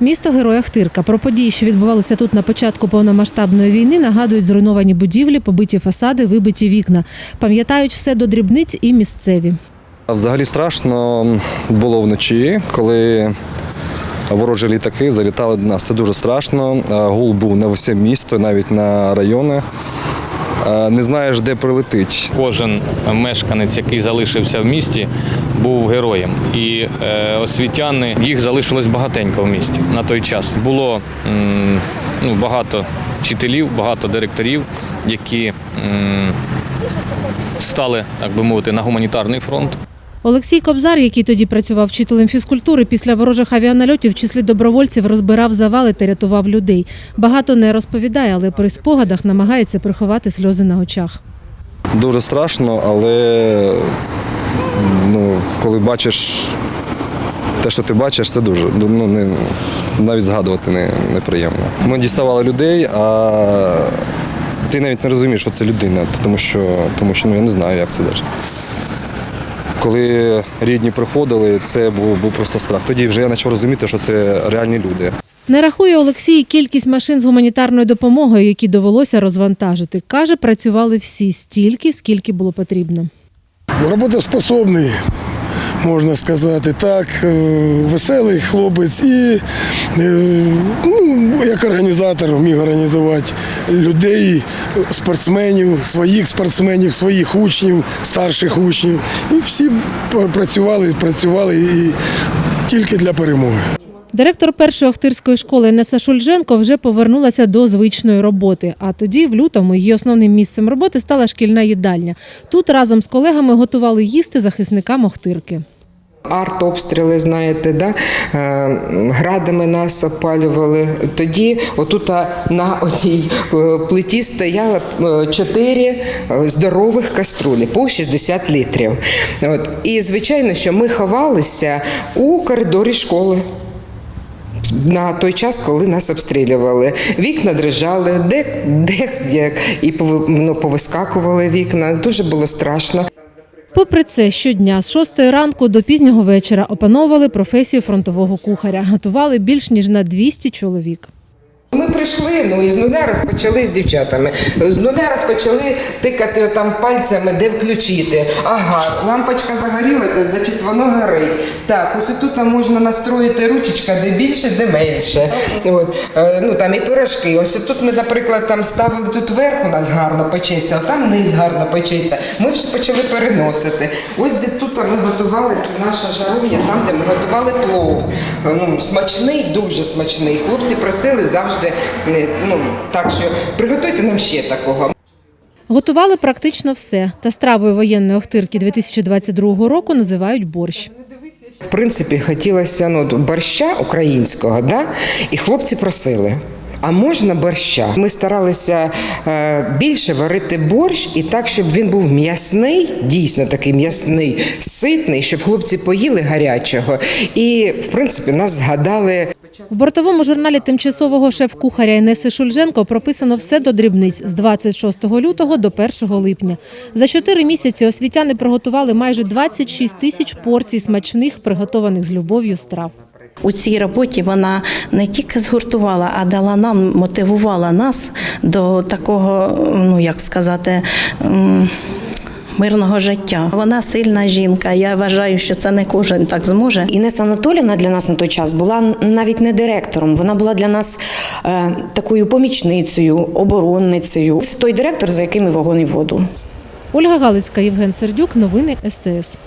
Місто Герой Ахтирка. Про події, що відбувалися тут на початку повномасштабної війни, нагадують зруйновані будівлі, побиті фасади, вибиті вікна. Пам'ятають все до дрібниць і місцеві. Взагалі страшно було вночі, коли ворожі літаки залітали до нас. Це дуже страшно. Гул був на все місто, навіть на райони. Е, Не знаєш, де прилетить. Кожен мешканець, який залишився в місті, був героєм. І е, освітяни їх залишилось багатенько в місті на той час. Було ну, багато вчителів, багато директорів, які стали, так би мовити, на гуманітарний фронт. Олексій Кобзар, який тоді працював вчителем фізкультури, після ворожих авіанальотів в числі добровольців розбирав завали та рятував людей. Багато не розповідає, але при спогадах намагається приховати сльози на очах. Дуже страшно, але ну, коли бачиш те, що ти бачиш, це дуже ну, не, навіть згадувати не, неприємно. Ми діставали людей, а ти навіть не розумієш, що це людина, тому що, тому що ну, я не знаю, як це навіть. Коли рідні приходили, це був, був просто страх. Тоді вже я почав розуміти, що це реальні люди. Не рахує Олексій кількість машин з гуманітарною допомогою, які довелося розвантажити. Каже, працювали всі стільки, скільки було потрібно. роботоспособний, можна сказати, так, е, веселий хлопець і е, ну, як організатор міг організувати людей, спортсменів, своїх спортсменів, своїх учнів, старших учнів. І всі працювали, працювали і тільки для перемоги. Директор першої охтирської школи Неса Шульженко вже повернулася до звичної роботи. А тоді, в лютому, її основним місцем роботи стала шкільна їдальня. Тут разом з колегами готували їсти захисникам Охтирки. Артобстріли, знаєте, да? е, градами нас опалювали. Тоді отут на одній е, плиті стояло е, чотири здорових каструлі по 60 літрів. От. І звичайно, що ми ховалися у коридорі школи. На той час, коли нас обстрілювали, вікна дрижали, де, де як, і ну, повискакували вікна. Дуже було страшно. Попри це, щодня з 6 ранку до пізнього вечора опановували професію фронтового кухаря. Готували більш ніж на 200 чоловік. Прийшли, ну і з нуля розпочали з дівчатами. З нуля розпочали тикати там пальцями, де включити. Ага, лампочка загорілася, значить воно горить. Так, ось тут можна настроїти ручечка, де більше, де менше. От, е, ну там і пирожки. Ось тут ми, наприклад, там ставили тут верх у нас гарно печеться, а там низ гарно печеться. Ми вже почали переносити. Ось де тут ми готували це наша жаровня, там де ми готували плов. Ну, смачний, дуже смачний. Хлопці просили завжди, е, ну так що приготуйте нам ще такого. Готували практично все. Та стравою воєнної Охтирки 2022 року називають борщ. В принципі, хотілося ну, борща українського, да? і хлопці просили. А можна борща? Ми старалися е, більше варити борщ і так, щоб він був м'ясний, дійсно такий м'ясний, ситний, щоб хлопці поїли гарячого. І, в принципі, нас згадали В бортовому журналі тимчасового шеф-кухаря Інеси Шульженко прописано все до дрібниць з 26 лютого до 1 липня. За чотири місяці освітяни приготували майже 26 тисяч порцій смачних, приготованих з любов'ю страв. У цій роботі вона не тільки згуртувала, а дала нам, мотивувала нас до такого, ну як сказати, мирного життя. Вона сильна жінка. Я вважаю, що це не кожен так зможе. Інеса Анатолівна для нас на той час була навіть не директором. Вона була для нас е, такою помічницею, оборонницею. Це той директор, за яким ми вогонь і воду. Ольга Галицька, Євген Сердюк, новини СТС.